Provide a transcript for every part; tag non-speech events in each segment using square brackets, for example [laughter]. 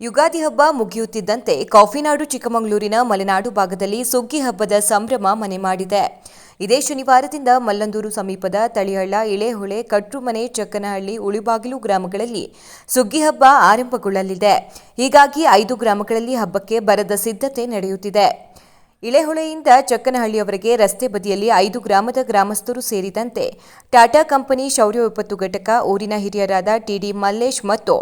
ಯುಗಾದಿ ಹಬ್ಬ ಮುಗಿಯುತ್ತಿದ್ದಂತೆ ಕಾಫಿನಾಡು ಚಿಕ್ಕಮಗಳೂರಿನ ಮಲೆನಾಡು ಭಾಗದಲ್ಲಿ ಸುಗ್ಗಿ ಹಬ್ಬದ ಸಂಭ್ರಮ ಮನೆ ಮಾಡಿದೆ. ಇದೇ ಶನಿವಾರದಿಂದ ಮಲ್ಲಂದೂರು ಸಮೀಪದ ತಳಿಹಳ್ಳ ಇಳೆಹೊಳೆ ಕಟ್ರುಮನೆ, ಚಕ್ಕನಹಳ್ಳಿ, ಉಳಿಬಾಗಿಲು ಗ್ರಾಮಗಳಲ್ಲಿ ಸುಗ್ಗಿ ಹಬ್ಬ ಆರಂಭಗೊಳ್ಳಲಿದೆ. ಹೀಗಾಗಿ ಐದು ಗ್ರಾಮಗಳಲ್ಲಿ ಹಬ್ಬಕ್ಕೆ ಬರದ ಸಿದ್ಧತೆ ನಡೆಯುತ್ತಿದೆ. ಇಳೆಹೊಳೆಯಿಂದ ಚಕ್ಕನಹಳ್ಳಿಯವರೆಗೆ ರಸ್ತೆ ಬದಿಯಲ್ಲಿ ಐದು ಗ್ರಾಮದ ಗ್ರಾಮಸ್ಥರು ಸೇರಿದಂತೆ ಟಾಟಾ ಕಂಪನಿ ಶೌರ್ಯ ವಿಪತ್ತು ಘಟಕ, ಊರಿನ ಹಿರಿಯರಾದ ಟಿಡಿ ಮಲ್ಲೇಶ್ ಮತ್ತು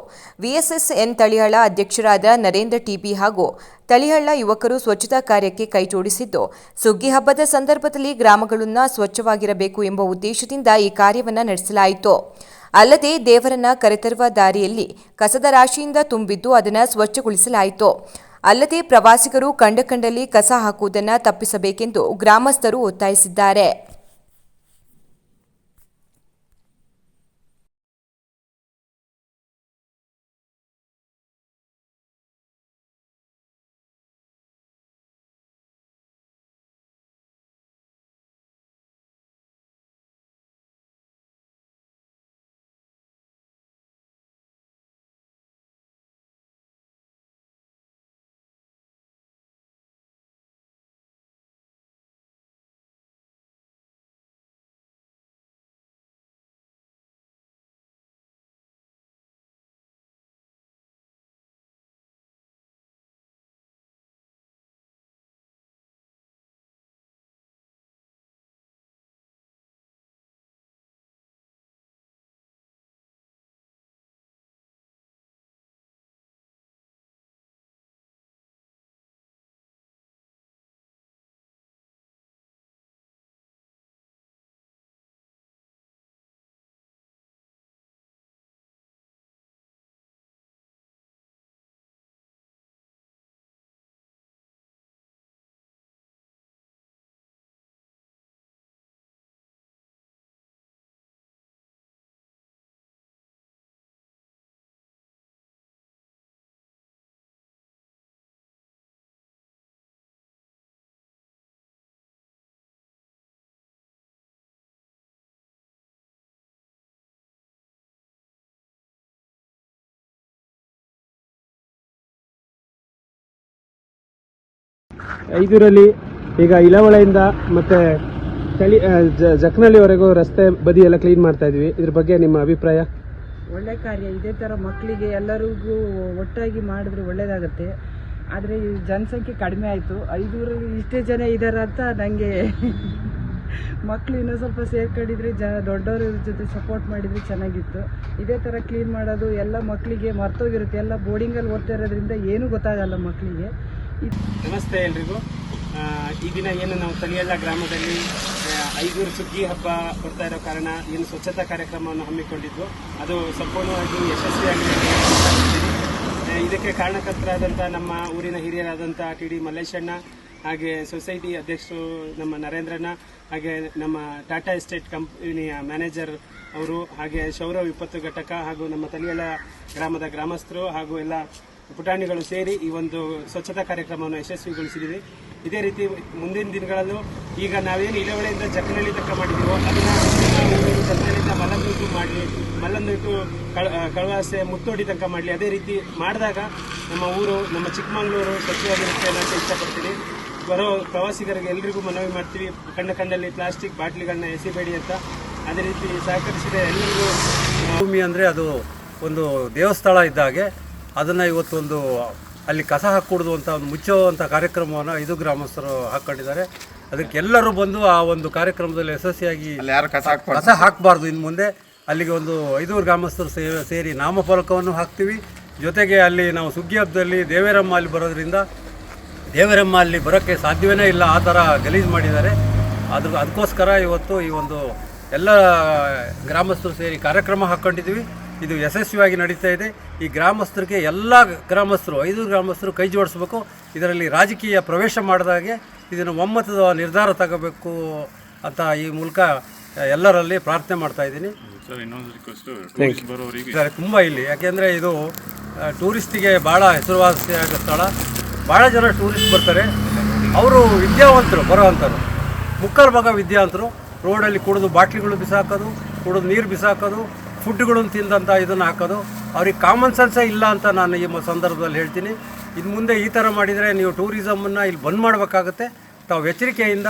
ವಿಎಸ್ಎಸ್ಎನ್ ತಳಿಹಳ್ಳ ಅಧ್ಯಕ್ಷರಾದ ನರೇಂದ್ರ ಟಿಬಿ ಹಾಗೂ ತಳಿಹಳ್ಳ ಯುವಕರು ಸ್ವಚ್ಛತಾ ಕಾರ್ಯಕ್ಕೆ ಕೈಜೋಡಿಸಿದ್ದು ಸುಗ್ಗಿ ಹಬ್ಬದ ಸಂದರ್ಭದಲ್ಲಿ ಗ್ರಾಮಗಳನ್ನು ಸ್ವಚ್ಛವಾಗಿರಬೇಕು ಎಂಬ ಉದ್ದೇಶದಿಂದ ಈ ಕಾರ್ಯವನ್ನು ನಡೆಸಲಾಯಿತು. ಅಲ್ಲದೆ ದೇವರನ್ನ ಕರೆತರುವ ದಾರಿಯಲ್ಲಿ ಕಸದ ರಾಶಿಯಿಂದ ತುಂಬಿದ್ದು ಅದನ್ನು ಸ್ವಚ್ಛಗೊಳಿಸಲಾಯಿತು. ಅಲ್ಲದೆ ಪ್ರವಾಸಿಗರು ಕಂಡ ಕಂಡಲ್ಲಿ ಕಸ ಹಾಕುವುದನ್ನು ತಪ್ಪಿಸಬೇಕೆಂದು ಗ್ರಾಮಸ್ಥರು ಒತ್ತಾಯಿಸಿದ್ದಾರೆ. ಐದೂರಲ್ಲಿ ಈಗ ಇಲವಳೆಯಿಂದ ಮತ್ತೆ ಚಳಿ ಜಕ್ನಳ್ಳಿವರೆಗೂ ರಸ್ತೆ ಬದಿ ಎಲ್ಲ ಕ್ಲೀನ್ ಮಾಡ್ತಾ ಇದ್ವಿ. ಇದ್ರ ಬಗ್ಗೆ ನಿಮ್ಮ ಅಭಿಪ್ರಾಯ? ಒಳ್ಳೆ ಕಾರ್ಯ. ಇದೇ ಥರ ಮಕ್ಕಳಿಗೆ ಎಲ್ಲರಿಗೂ ಒಟ್ಟಾಗಿ ಮಾಡಿದ್ರೆ ಒಳ್ಳೇದಾಗುತ್ತೆ. ಆದರೆ ಜನಸಂಖ್ಯೆ ಕಡಿಮೆ ಆಯಿತು. ಐದೂರಲ್ಲಿ ಇಷ್ಟೇ ಜನ ಇದ್ದಾರೆ ಅಂತ ನನಗೆ [laughs] ಮಕ್ಕಳು ಇನ್ನೂ ಸ್ವಲ್ಪ ಸೇರ್ಕೊಂಡಿದ್ರೆ ಜ, ದೊಡ್ಡವ್ರ ಜೊತೆ ಸಪೋರ್ಟ್ ಮಾಡಿದರೆ ಚೆನ್ನಾಗಿತ್ತು. ಇದೇ ಥರ ಕ್ಲೀನ್ ಮಾಡೋದು ಎಲ್ಲ ಮಕ್ಕಳಿಗೆ ಮರ್ತೋಗಿರುತ್ತೆ. ಎಲ್ಲ ಬೋರ್ಡಿಂಗಲ್ಲಿ ಓದ್ತಾ ಇರೋದ್ರಿಂದ ಏನೂ ಗೊತ್ತಾಗಲ್ಲ ಮಕ್ಕಳಿಗೆ ನಮಸ್ತೆ ಎಲ್ರಿಗೂ ಈ ದಿನ ಏನು ನಾವು ತಲಿಯಲ್ಲ ಗ್ರಾಮದಲ್ಲಿ ಐದೂರು ಸುಗ್ಗಿ ಹಬ್ಬ ಕೊಡ್ತಾ ಇರೋ ಕಾರಣ ಏನು ಸ್ವಚ್ಛತಾ ಕಾರ್ಯಕ್ರಮವನ್ನು ಹಮ್ಮಿಕೊಂಡಿದ್ದು, ಅದು ಸಂಪೂರ್ಣವಾಗಿ ಯಶಸ್ವಿಯಾಗಿ ನಡೆದಿದೆ. ಇದಕ್ಕೆ ಕಾರಣಕರ್ತರಾದಂಥ ನಮ್ಮ ಊರಿನ ಹಿರಿಯರಾದಂಥ ಟಿ ಡಿ ಮಲ್ಲೇಶಣ್ಣ, ಹಾಗೆ ಸೊಸೈಟಿ ಅಧ್ಯಕ್ಷರು ನಮ್ಮ ನರೇಂದ್ರಣ್ಣ, ಹಾಗೆ ನಮ್ಮ ಟಾಟಾ ಎಸ್ಟೇಟ್ ಕಂಪನಿಯ ಮ್ಯಾನೇಜರ್ ಅವರು, ಹಾಗೆ ಶೌರವ ವಿಪತ್ತು ಘಟಕ ಹಾಗೂ ನಮ್ಮ ತಲಿಯಲ ಗ್ರಾಮದ ಗ್ರಾಮಸ್ಥರು ಹಾಗೂ ಎಲ್ಲ ಪುಟಾಣಿಗಳು ಸೇರಿ ಈ ಒಂದು ಸ್ವಚ್ಛತಾ ಕಾರ್ಯಕ್ರಮವನ್ನು ಯಶಸ್ವಿಗೊಳಿಸಿದ್ದೀವಿ ಇದೇ ರೀತಿ ಮುಂದಿನ ದಿನಗಳಲ್ಲೂ ಈಗ ನಾವೇನು ಇಳವಳೆಯಿಂದ ಜಕ್ಕನಹಳ್ಳಿ ತಕ್ಕ ಮಾಡಿದ್ದೀವೋ ಅದನ್ನು ಜಕ್ಕನಹಳ್ಳಿಯಿಂದ ಮಲ್ಲಂದೂಟು ಮಾಡಲಿ ಮಲ್ಲಂದೂಟು ಕಳ ಕಳವಾಸೆ ಮುತ್ತೋಡಿ ತನಕ ಮಾಡಲಿ. ಅದೇ ರೀತಿ ಮಾಡಿದಾಗ ನಮ್ಮ ಊರು, ನಮ್ಮ ಚಿಕ್ಕಮಗಳೂರು ಸ್ವಚ್ಛವಾಗಿರುತ್ತೆ ಅನ್ನೋಕ್ಕೆ ಇಷ್ಟಪಡ್ತೀನಿ. ಬರೋ ಪ್ರವಾಸಿಗರಿಗೆ ಎಲ್ರಿಗೂ ಮನವಿ ಮಾಡ್ತೀವಿ. ಕಂಡ ಕಂಡಲ್ಲಿ ಪ್ಲಾಸ್ಟಿಕ್ ಬಾಟ್ಲಿಗಳನ್ನ ಎಸಿಬೇಡಿ ಅಂತ. ಅದೇ ರೀತಿ ಸಹಕರಿಸಿದ ಎಲ್ಲರಿಗೂ ಭೂಮಿ ಅಂದರೆ ಅದು ಒಂದು ದೇವಸ್ಥಳ ಇದ್ದ ಹಾಗೆ ಅದನ್ನು ಇವತ್ತೊಂದು ಅಲ್ಲಿ ಕಸ ಹಾಕೂಡ್ದು ಅಂತ ಒಂದು ಮುಚ್ಚುವಂಥ ಕಾರ್ಯಕ್ರಮವನ್ನು ಐದು ಗ್ರಾಮಸ್ಥರು ಹಾಕ್ಕೊಂಡಿದ್ದಾರೆ ಅದಕ್ಕೆ ಎಲ್ಲರೂ ಬಂದು ಆ ಒಂದು ಕಾರ್ಯಕ್ರಮದಲ್ಲಿ ಯಶಸ್ವಿಯಾಗಿ ಕಸ ಹಾಕಬಾರ್ದು? ಇನ್ನು ಮುಂದೆ. ಅಲ್ಲಿಗೆ ಒಂದು ಐದೂರು ಗ್ರಾಮಸ್ಥರು ಸೇರಿ ನಾಮಫಲಕವನ್ನು ಹಾಕ್ತೀವಿ. ಜೊತೆಗೆ ಅಲ್ಲಿ ನಾವು ಸುಗ್ಗಿ ಹಬ್ಬದಲ್ಲಿ ದೇವೇರಮ್ಮ ಅಲ್ಲಿ ಬರೋದ್ರಿಂದ ದೇವರಮ್ಮ ಅಲ್ಲಿ ಬರೋಕ್ಕೆ ಸಾಧ್ಯವೇ ಇಲ್ಲ ಆ ಥರ ಗಲೀಜು ಮಾಡಿದ್ದಾರೆ. ಅದ್ರ ಅದಕ್ಕೋಸ್ಕರ ಇವತ್ತು ಈ ಒಂದು ಎಲ್ಲ ಗ್ರಾಮಸ್ಥರು ಸೇರಿ ಕಾರ್ಯಕ್ರಮ ಹಾಕ್ಕೊಂಡಿದ್ದೀವಿ ಇದು ಯಶಸ್ವಿಯಾಗಿ ನಡೀತಾ ಇದೆ. ಈ ಗ್ರಾಮಸ್ಥರಿಗೆ ಎಲ್ಲ ಗ್ರಾಮಸ್ಥರು ಐದು ಗ್ರಾಮಸ್ಥರು ಕೈ ಜೋಡಿಸ್ಬೇಕು. ಇದರಲ್ಲಿ ರಾಜಕೀಯ ಪ್ರವೇಶ ಮಾಡಿದಾಗೆ ಇದನ್ನು ಒಮ್ಮತದ ನಿರ್ಧಾರ ತಗೋಬೇಕು ಅಂತ ಈ ಮೂಲಕ ಎಲ್ಲರಲ್ಲಿ ಪ್ರಾರ್ಥನೆ ಮಾಡ್ತಾ ಇದ್ದೀನಿ. ಸರ್ ತುಂಬ ಇಲ್ಲಿ. ಯಾಕೆಂದರೆ ಇದು ಟೂರಿಸ್ಟಿಗೆ ಭಾಳ ಹೆಸರುವಾಸಿಯಾದ ಸ್ಥಳ. ಭಾಳ ಜನ ಟೂರಿಸ್ಟ್ ಬರ್ತಾರೆ. ಅವರು ವಿದ್ಯಾವಂತರು ಬರೋವಂಥರು ಮುಕ್ಕಾಲು ಭಾಗ ವಿದ್ಯಾವಂತರು. ರೋಡಲ್ಲಿ ಕುಡಿದು ಬಾಟ್ಲಿಗಳು ಬಿಸಾಕೋದು ಕುಡಿದು ನೀರು ಬಿಸಾಕೋದು ಫುಡ್ಗಳನ್ನು ತಿಂದಂಥ ಇದನ್ನು ಹಾಕೋದು. ಅವ್ರಿಗೆ ಕಾಮನ್ ಸೆನ್ಸೇ ಇಲ್ಲ ಅಂತ ನಾನು ಈ ಸಂದರ್ಭದಲ್ಲಿ ಹೇಳ್ತೀನಿ. ಇನ್ನು ಮುಂದೆ ಈ ಥರ ಮಾಡಿದರೆ ನೀವು ಟೂರಿಸಮನ್ನು ಇಲ್ಲಿ ಬಂದ್ ಮಾಡಬೇಕಾಗುತ್ತೆ. ತಾವು ಎಚ್ಚರಿಕೆಯಿಂದ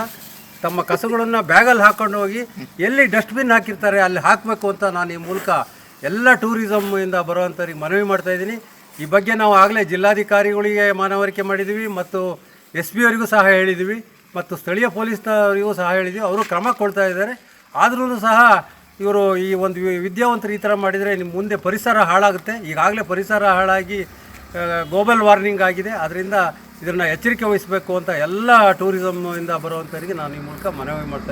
ತಮ್ಮ ಕಸಗಳನ್ನು ಬ್ಯಾಗಲ್ಲಿ ಹಾಕೊಂಡು ಹೋಗಿ ಎಲ್ಲಿ ಡಸ್ಟ್ಬಿನ್ ಹಾಕಿರ್ತಾರೆ ಅಲ್ಲಿ ಹಾಕಬೇಕು ಅಂತ ನಾನು ಈ ಮೂಲಕ ಎಲ್ಲ ಟೂರಿಸಮ್ ಇಂದ ಬರುವಂಥವ್ರಿಗೆ ಮನವಿ ಮಾಡ್ತಾ ಇದ್ದೀನಿ. ಈ ಬಗ್ಗೆ ನಾವು ಆಗಲೇ ಜಿಲ್ಲಾಧಿಕಾರಿಗಳಿಗೆ ಮನವರಿಕೆ ಮಾಡಿದ್ದೀವಿ ಮತ್ತು ಎಸ್ ಪಿ ಅವರಿಗೂ ಸಹ ಹೇಳಿದ್ದೀವಿ ಮತ್ತು ಸ್ಥಳೀಯ ಪೊಲೀಸ್ನವರಿಗೂ ಸಹ ಹೇಳಿದ್ದೀವಿ. ಅವರು ಕ್ರಮ ಕೊಡ್ತಾ ಇದ್ದಾರೆ. ಆದ್ರೂ ಸಹ ಇವರು ಈ ಒಂದು ವಿದ್ಯಾವಂತರು ಈ ಥರ ಮಾಡಿದರೆ ನಿಮ್ಮ ಮುಂದೆ ಪರಿಸರ ಹಾಳಾಗುತ್ತೆ. ಈಗಾಗಲೇ ಪರಿಸರ ಹಾಳಾಗಿ ಗ್ಲೋಬಲ್ ವಾರ್ನಿಂಗ್ ಆಗಿದೆ. ಅದರಿಂದ ಇದನ್ನು ಎಚ್ಚರಿಕೆ ವಹಿಸಬೇಕು ಅಂತ ಎಲ್ಲ ಟೂರಿಸಮ್ ಇಂದ ಬರುವಂಥವರಿಗೆ ನಾನು ಈ ಮೂಲಕ ಮನವಿ ಮಾಡ್ತಾ